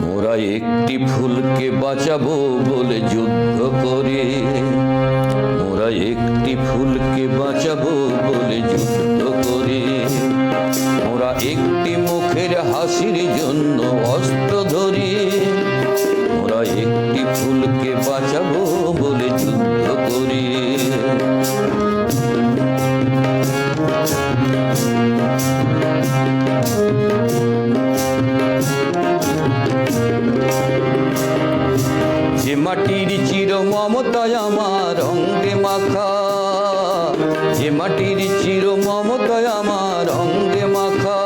মোরা একটি ফুলকে বাঁচাবো বলে যুদ্ধ করে। মোরা একটি ফুলকে বাঁচাবো বলে যুদ্ধ করে। মোরা একটি মুখের হাসির জন্য মাটির চির মমতায় আমার অঙ্গে মাখা। যে মাটির চির মমতায় আমার অঙ্গে মাখা।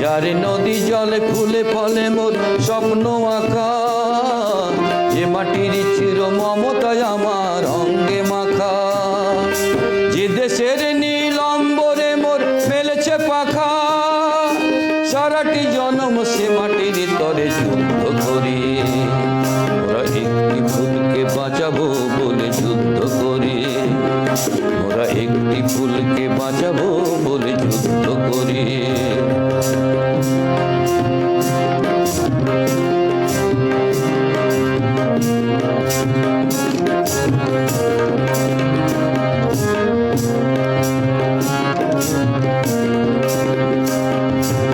যার নদী জলে ফুলে ফলে মোর স্বপ্ন আঁকা। যে মাটির চির মমতায় আমার অঙ্গে মাখা। যে দেশের নীল অম্বরে মোর মেলেছে পাখা। সারাটি জনম সে মাটির তরে যুদ্ধ করি ফুলকে বাঁচাবো বলে যুদ্ধ করি।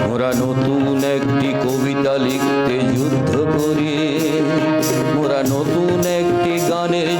মোরা নতুন একটি কবিতা লিখতে যুদ্ধ করি। মোরা নতুন একটি গানের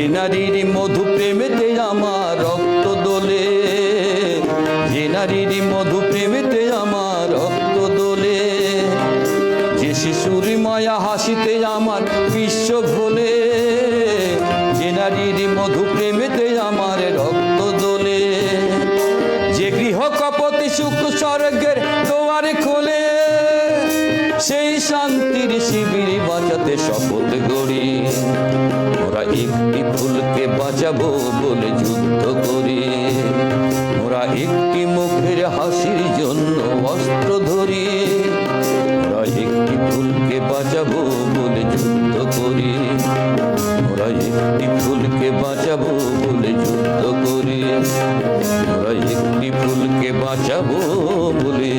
যে নারীর মধু প্রেমেতে আমার রক্ত দোলে, যে নারীর মধু প্রেমেতে আমার রক্ত দোলে, যে শিশুর মায়া হাসিতে আমার বিশ্ব ভোলে, যে নারীর মধু প্রেমেতে আমার রক্ত দোলে, যে গৃহ কপতি সুখ স্বর্গের দোয়ারে খোলে, সেই শান্তির শিবির বাঁচাতে শপথ ওরা একটি ফুলকে বাঁচাবো বলে যুদ্ধ করি। ওরা একটি মুখের হাসির জন্য অস্ত্র ধরি। ওরা একটি ফুলকে বাঁচাবো বলে যুদ্ধ করি। ওরা একটি ফুলকে বাঁচাবো বলে যুদ্ধ করি। ওরা একটি ফুলকে বাঁচাবো বলে